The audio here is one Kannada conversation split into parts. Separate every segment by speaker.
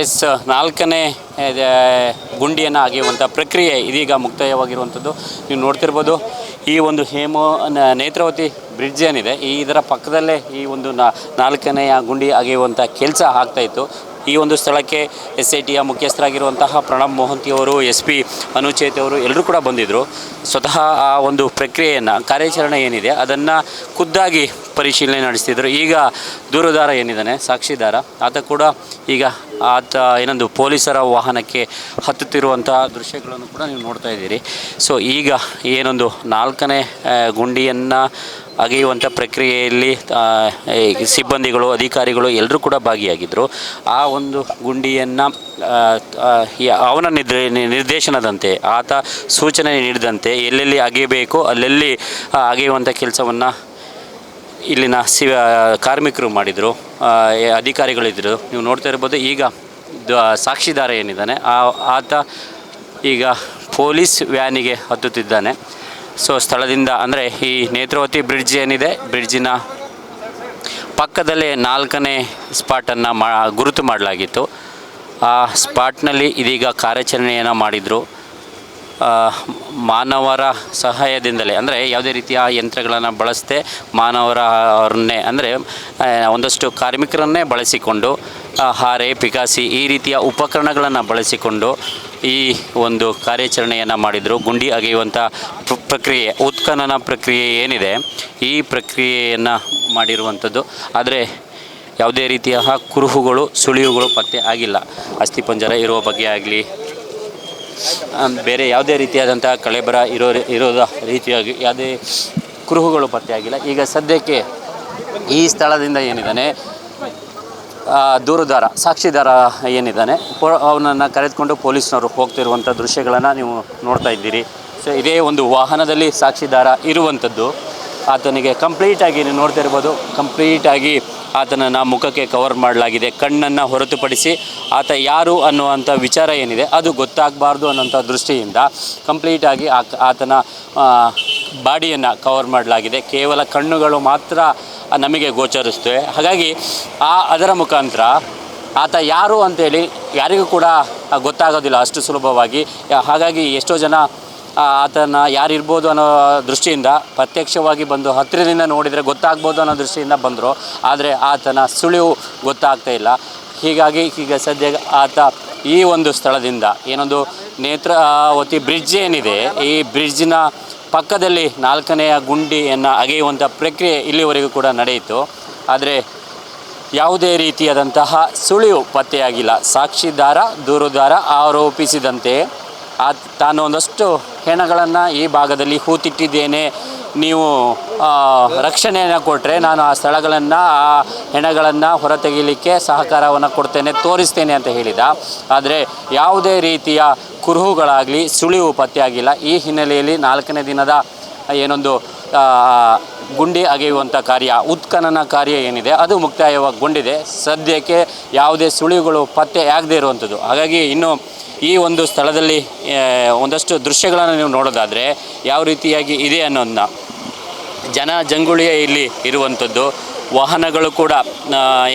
Speaker 1: ಎಸ್ ನಾಲ್ಕನೇ ಗುಂಡಿಯನ್ನು ಅಗೆಯುವಂಥ ಪ್ರಕ್ರಿಯೆ ಇದೀಗ ಮುಕ್ತಾಯವಾಗಿರುವಂಥದ್ದು. ನೀವು ನೋಡ್ತಿರ್ಬೋದು, ಈ ಒಂದು ಹೇಮೋ ನೇತ್ರಾವತಿ ಬ್ರಿಡ್ಜ್ ಏನಿದೆ, ಈ ಇದರ ಪಕ್ಕದಲ್ಲೇ ಈ ಒಂದು ನಾಲ್ಕನೆಯ ಗುಂಡಿ ಅಗೆಯುವಂಥ ಕೆಲಸ ಆಗ್ತಾಯಿತ್ತು ಈ ಒಂದು ಸ್ಥಳಕ್ಕೆ ಎಸ್ ಐ ಟಿಯ ಮುಖ್ಯಸ್ಥರಾಗಿರುವಂತಹ ಪ್ರಣಬ್ ಮೋಹಂತಿಯವರು ಎಸ್ ಪಿ ಅನುಚೇತಿ ಅವರು ಎಲ್ಲರೂ ಕೂಡ ಬಂದಿದ್ದರು ಸ್ವತಃ ಆ ಒಂದು ಪ್ರಕ್ರಿಯೆಯನ್ನು, ಕಾರ್ಯಾಚರಣೆ ಏನಿದೆ, ಅದನ್ನು ಖುದ್ದಾಗಿ ಪರಿಶೀಲನೆ ನಡೆಸ್ತಿದ್ರು. ಈಗ ದೂರದಾರ ಏನಿದ್ದಾನೆ, ಸಾಕ್ಷಿದಾರ, ಆತ ಕೂಡ ಈಗ ಆತ ಏನೊಂದು ಪೊಲೀಸರ ವಾಹನಕ್ಕೆ ಹತ್ತುತ್ತಿರುವಂತಹ ದೃಶ್ಯಗಳನ್ನು ಕೂಡ ನೀವು ನೋಡ್ತಾ ಇದ್ದೀರಿ. ಸೊ ಈಗ ಏನೊಂದು ನಾಲ್ಕನೇ ಗುಂಡಿಯನ್ನು ಅಗೆಯುವಂಥ ಪ್ರಕ್ರಿಯೆಯಲ್ಲಿ ಸಿಬ್ಬಂದಿಗಳು, ಅಧಿಕಾರಿಗಳು ಎಲ್ಲರೂ ಕೂಡ ಭಾಗಿಯಾಗಿದ್ದರು ಆ ಒಂದು ಗುಂಡಿಯನ್ನು ಅವನ ನಿದ್ರೆ ನಿರ್ದೇಶನದಂತೆ, ಆತ ಸೂಚನೆ ನೀಡಿದಂತೆ, ಎಲ್ಲೆಲ್ಲಿ ಅಗೆಯಬೇಕು, ಅಲ್ಲೆಲ್ಲಿ ಅಗೆಯುವಂಥ ಕೆಲಸವನ್ನು ಇಲ್ಲಿನ ಸಿ ಕಾರ್ಮಿಕರು ಮಾಡಿದರು ಅಧಿಕಾರಿಗಳಿದ್ದರು ನೀವು ನೋಡ್ತಾ ಇರ್ಬೋದು, ಈಗ ಸಾಕ್ಷಿದಾರ ಏನಿದ್ದಾನೆ, ಆ, ಆತ ಈಗ ಪೊಲೀಸ್ ವ್ಯಾನಿಗೆ ಹತ್ತುತ್ತಿದ್ದಾನೆ. ಸೊ, ಸ್ಥಳದಿಂದ, ಅಂದರೆ ಈ ನೇತ್ರಾವತಿ ಬ್ರಿಡ್ಜ್ ಏನಿದೆ, ಬ್ರಿಡ್ಜಿನ ಪಕ್ಕದಲ್ಲೇ ನಾಲ್ಕನೇ ಸ್ಪಾಟನ್ನು ಮಾ, ಗುರುತು ಮಾಡಲಾಗಿತ್ತು. ಆ ಸ್ಪಾಟ್ನಲ್ಲಿ ಇದೀಗ ಕಾರ್ಯಾಚರಣೆಯನ್ನು ಮಾಡಿದರು. ಮಾನವರ ಸಹಾಯದಿಂದಲೇ, ಅಂದರೆ ಯಾವುದೇ ರೀತಿಯ ಯಂತ್ರಗಳನ್ನು ಬಳಸದೆ ಮಾನವರ ಅವ್ರನ್ನೇ, ಅಂದರೆ ಒಂದಷ್ಟು ಕಾರ್ಮಿಕರನ್ನೇ ಬಳಸಿಕೊಂಡು ಹಾರೆ ಪಿಕಾಸಿ ಈ ರೀತಿಯ ಉಪಕರಣಗಳನ್ನು ಬಳಸಿಕೊಂಡು ಈ ಒಂದು ಕಾರ್ಯಾಚರಣೆಯನ್ನು ಮಾಡಿದರು. ಗುಂಡಿ ಅಗೆಯುವಂಥ ಪ್ರಕ್ರಿಯೆ, ಉತ್ಖನನ ಪ್ರಕ್ರಿಯೆ ಏನಿದೆ, ಈ ಪ್ರಕ್ರಿಯೆಯನ್ನು ಮಾಡಿರುವಂಥದ್ದು. ಆದರೆ, ಯಾವುದೇ ರೀತಿಯ ಕುರುಹುಗಳು, ಸುಳಿವುಗಳು ಪತ್ತೆ ಆಗಿಲ್ಲ. ಅಸ್ಥಿಪಂಜರ ಇರುವ ಬಗ್ಗೆ ಆಗಲಿ ಬೇರೆ ಯಾವುದೇ ರೀತಿಯಾದಂಥ ಕಳೆಬರ ಇರೋ ಇರೋದ ರೀತಿಯಾಗಿ ಯಾವುದೇ ಕುರುಹುಗಳು ಪತ್ತೆಯಾಗಿಲ್ಲ. ಈಗ ಸದ್ಯಕ್ಕೆ ಈ ಸ್ಥಳದಿಂದ ಏನಿದ್ದಾನೆ ದೂರುದಾರ, ಸಾಕ್ಷಿದಾರ ಏನಿದ್ದಾನೆ ಅವನನ್ನು ಕರೆದುಕೊಂಡು ಪೊಲೀಸ್ನವರು ಹೋಗ್ತಿರುವಂಥ ದೃಶ್ಯಗಳನ್ನು ನೀವು ನೋಡ್ತಾ ಇದ್ದೀರಿ. ಸೊ ಇದೇ ಒಂದು ವಾಹನದಲ್ಲಿ ಸಾಕ್ಷಿದಾರ ಇರುವಂಥದ್ದು. ಆತನಿಗೆ ಕಂಪ್ಲೀಟಾಗಿ ನೀವು ನೋಡ್ತಾ ಇರ್ಬೋದು. ಕಂಪ್ಲೀಟಾಗಿ ಆತನನ್ನು ಮುಖಕ್ಕೆ ಕವರ್ ಮಾಡಲಾಗಿದೆ, ಕಣ್ಣನ್ನು ಹೊರತುಪಡಿಸಿ ಆತ ಯಾರು ಅನ್ನುವಂಥ ವಿಚಾರ ಏನಿದೆ ಅದು ಗೊತ್ತಾಗಬಾರ್ದು ಅನ್ನೋಂಥ ದೃಷ್ಟಿಯಿಂದ ಕಂಪ್ಲೀಟಾಗಿ ಆತನ ಬಾಡಿಯನ್ನು ಕವರ್ ಮಾಡಲಾಗಿದೆ. ಕೇವಲ ಕಣ್ಣುಗಳು ಮಾತ್ರ ನಮಗೆ ಗೋಚರಿಸ್ತವೆ ಹಾಗಾಗಿ ಆ, ಅದರ ಮುಖಾಂತರ ಆತ ಯಾರು ಅಂತೇಳಿ ಯಾರಿಗೂ ಕೂಡ ಗೊತ್ತಾಗೋದಿಲ್ಲ ಅಷ್ಟು ಸುಲಭವಾಗಿ. ಹಾಗಾಗಿ ಎಷ್ಟೋ ಜನ ಆತನ ಯಾರಿರ್ಬೋದು ಅನ್ನೋ ದೃಷ್ಟಿಯಿಂದ ಪ್ರತ್ಯಕ್ಷವಾಗಿ ಬಂದು ಹತ್ತಿರದಿಂದ ನೋಡಿದರೆ ಗೊತ್ತಾಗ್ಬೋದು ಅನ್ನೋ ದೃಷ್ಟಿಯಿಂದ ಬಂದರು. ಆದರೆ ಆತನ ಸುಳಿವು ಗೊತ್ತಾಗ್ತಾ ಇಲ್ಲ. ಹೀಗಾಗಿ ಈಗ ಸದ್ಯ ಆತ ಈ ಒಂದು ಸ್ಥಳದಿಂದ ಏನೊಂದು ನೇತ್ರಾವತಿ ಬ್ರಿಡ್ಜ್ ಏನಿದೆ, ಈ ಬ್ರಿಡ್ಜ್ನ ಪಕ್ಕದಲ್ಲಿ ನಾಲ್ಕನೆಯ ಗುಂಡಿಯನ್ನು ಅಗೆಯುವಂಥ ಪ್ರಕ್ರಿಯೆ ಇಲ್ಲಿವರೆಗೂ ಕೂಡ ನಡೆಯಿತು. ಆದರೆ ಯಾವುದೇ ರೀತಿಯಾದಂತಹ ಸುಳಿವು ಪತ್ತೆಯಾಗಿಲ್ಲ. ಸಾಕ್ಷಿದಾರ, ದೂರುದಾರ ಆರೋಪಿಸಿದಂತೆ ಆ ತಾನು ಒಂದಷ್ಟು ಹೆಣಗಳನ್ನು ಈ ಭಾಗದಲ್ಲಿ ಹೂತಿಟ್ಟಿದ್ದೇನೆ. ನೀವು ರಕ್ಷಣೆಯನ್ನು ಕೊಟ್ಟರೆ ನಾನು ಆ ಸ್ಥಳಗಳನ್ನು, ಆ ಹೆಣಗಳನ್ನು ಹೊರತೆಗೆಯಲಿಕ್ಕೆ ಸಹಕಾರವನ್ನು ಕೊಡ್ತೇನೆ, ತೋರಿಸ್ತೇನೆ ಅಂತ ಹೇಳಿದ. ಆದರೆ ಯಾವುದೇ ರೀತಿಯ ಕುರುಹುಗಳಾಗಲಿ, ಸುಳಿವು ಪತ್ತೆಯಾಗಿಲ್ಲ. ಈ ಹಿನ್ನೆಲೆಯಲ್ಲಿ ನಾಲ್ಕನೇ ದಿನದ ಏನೊಂದು ಗುಂಡಿ ಅಗೆಯುವಂಥ ಕಾರ್ಯ, ಉತ್ಖನನ ಕಾರ್ಯ ಏನಿದೆ, ಅದು ಮುಕ್ತಾಯಗೊಂಡಿದೆ ಸದ್ಯಕ್ಕೆ ಯಾವುದೇ ಸುಳಿವುಗಳು ಪತ್ತೆ ಆಗದೇ ಇರುವಂಥದ್ದು. ಹಾಗಾಗಿ ಇನ್ನು ಈ ಒಂದು ಸ್ಥಳದಲ್ಲಿ ಒಂದಷ್ಟು ದೃಶ್ಯಗಳನ್ನು ನೀವು ನೋಡೋದಾದರೆ ಯಾವ ರೀತಿಯಾಗಿ ಇದೆ ಅನ್ನೋದನ್ನ. ಜನ ಜಂಗುಳಿಯೇ ಇಲ್ಲಿ ಇರುವಂಥದ್ದು. ವಾಹನಗಳು ಕೂಡ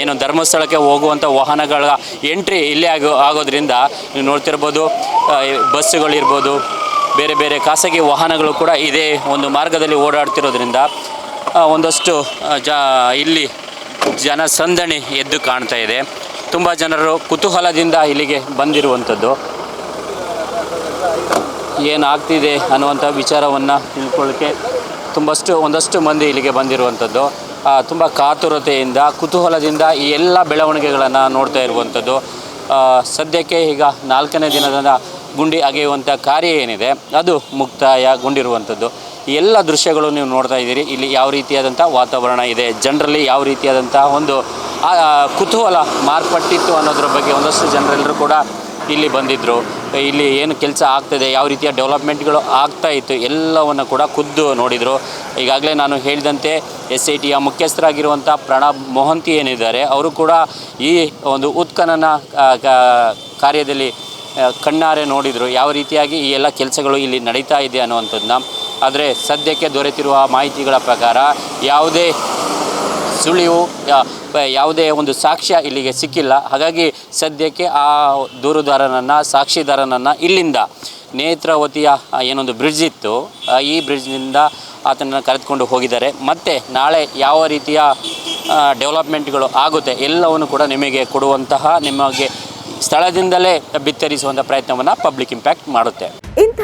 Speaker 1: ಏನು ಧರ್ಮಸ್ಥಳಕ್ಕೆ ಹೋಗುವಂಥ ವಾಹನಗಳ ಎಂಟ್ರಿ ಇಲ್ಲೇ ಆಗೋ, ಆಗೋದ್ರಿಂದ ನೀವು ನೋಡ್ತಿರ್ಬೋದು ಬಸ್ಸುಗಳಿರ್ಬೋದು, ಬೇರೆ ಬೇರೆ ಖಾಸಗಿ ವಾಹನಗಳು ಕೂಡ ಇದೇ ಒಂದು ಮಾರ್ಗದಲ್ಲಿ ಓಡಾಡ್ತಿರೋದ್ರಿಂದ ಒಂದಷ್ಟು ಜ, ಇಲ್ಲಿ ಜನಸಂದಣಿ ಎದ್ದು ಕಾಣ್ತಾ ಇದೆ. ತುಂಬ ಜನರು ಕುತೂಹಲದಿಂದ ಇಲ್ಲಿಗೆ ಬಂದಿರುವಂಥದ್ದು. ಏನಾಗ್ತಿದೆ ಅನ್ನುವಂಥ ವಿಚಾರವನ್ನು ತಿಳ್ಕೊಳ್ಳೋಕ್ಕೆ ತುಂಬಷ್ಟು, ಒಂದಷ್ಟು ಮಂದಿ ಇಲ್ಲಿಗೆ ಬಂದಿರುವಂಥದ್ದು. ತುಂಬ ಕಾತುರತೆಯಿಂದ, ಕುತೂಹಲದಿಂದ ಈ ಎಲ್ಲ ಬೆಳವಣಿಗೆಗಳನ್ನು ನೋಡ್ತಾ ಇರುವಂಥದ್ದು. ಸದ್ಯಕ್ಕೆ ಈಗ ನಾಲ್ಕನೇ ದಿನದ ಗುಂಡಿ ಅಗೆಯುವಂಥ ಕಾರ್ಯ ಏನಿದೆ, ಅದು ಮುಕ್ತಾಯಗೊಂಡಿರುವಂಥದ್ದು. ಈ ಎಲ್ಲ ದೃಶ್ಯಗಳು ನೀವು ನೋಡ್ತಾ ಇದ್ದೀರಿ. ಇಲ್ಲಿ ಯಾವ ರೀತಿಯಾದಂಥ ವಾತಾವರಣ ಇದೆ, ಜನರಲ್ಲಿ ಯಾವ ರೀತಿಯಾದಂಥ ಒಂದು ಕುತೂಹಲ ಮಾರ್ಪಟ್ಟಿತ್ತು ಅನ್ನೋದ್ರ ಬಗ್ಗೆ ಒಂದಷ್ಟು ಜನರೆಲ್ಲರೂ ಕೂಡ ಇಲ್ಲಿ ಬಂದಿದ್ದರು ಇಲ್ಲಿ ಏನು ಕೆಲಸ ಆಗ್ತದೆ, ಯಾವ ರೀತಿಯ ಡೆವಲಪ್ಮೆಂಟ್ಗಳು ಆಗ್ತಾ ಇತ್ತು, ಎಲ್ಲವನ್ನು ಕೂಡ ಖುದ್ದು ನೋಡಿದರು. ಈಗಾಗಲೇ ನಾನು ಹೇಳಿದಂತೆ ಎಸ್ ಐ ಟಿಯ ಮುಖ್ಯಸ್ಥರಾಗಿರುವಂಥ ಪ್ರಣಬ್ ಮೊಹಂತಿ ಏನಿದ್ದಾರೆ, ಅವರು ಕೂಡ ಈ ಒಂದು ಉತ್ಖನನ ಕಾರ್ಯದಲ್ಲಿ ಕಣ್ಣಾರೆ ನೋಡಿದರು. ಯಾವ ರೀತಿಯಾಗಿ ಈ ಎಲ್ಲ ಕೆಲಸಗಳು ಇಲ್ಲಿ ನಡೀತಾ ಇದೆ ಅನ್ನುವಂಥದ್ದನ್ನ. ಆದರೆ ಸದ್ಯಕ್ಕೆ ದೊರೆತಿರುವ ಮಾಹಿತಿಗಳ ಪ್ರಕಾರ ಯಾವುದೇ ಸುಳಿವು ಯಾವುದೇ ಒಂದು ಸಾಕ್ಷ್ಯ ಇಲ್ಲಿಗೆ ಸಿಕ್ಕಿಲ್ಲ. ಹಾಗಾಗಿ ಸದ್ಯಕ್ಕೆ ಆ ದೂರುದಾರನನ್ನು, ಸಾಕ್ಷಿದಾರನನ್ನು ಇಲ್ಲಿಂದ ನೇತ್ರಾವತಿಯ ಏನೊಂದು ಬ್ರಿಡ್ಜ್ ಇತ್ತು ಈ ಬ್ರಿಡ್ಜ್ನಿಂದ ಆತನನ್ನು ಕರೆದುಕೊಂಡು ಹೋಗಿದ್ದಾರೆ. ಮತ್ತು ನಾಳೆ ಯಾವ ರೀತಿಯ ಡೆವಲಪ್ಮೆಂಟ್ಗಳು ಆಗುತ್ತೆ ಎಲ್ಲವನ್ನು ಕೂಡ ನಿಮಗೆ ಕೊಡುವಂತಹ, ನಿಮಗೆ ಸ್ಥಳದಿಂದಲೇ ಬಿತ್ತರಿಸುವಂಥ ಪ್ರಯತ್ನವನ್ನು ಪಬ್ಲಿಕ್ ಇಂಪ್ಯಾಕ್ಟ್ ಮಾಡುತ್ತೆ.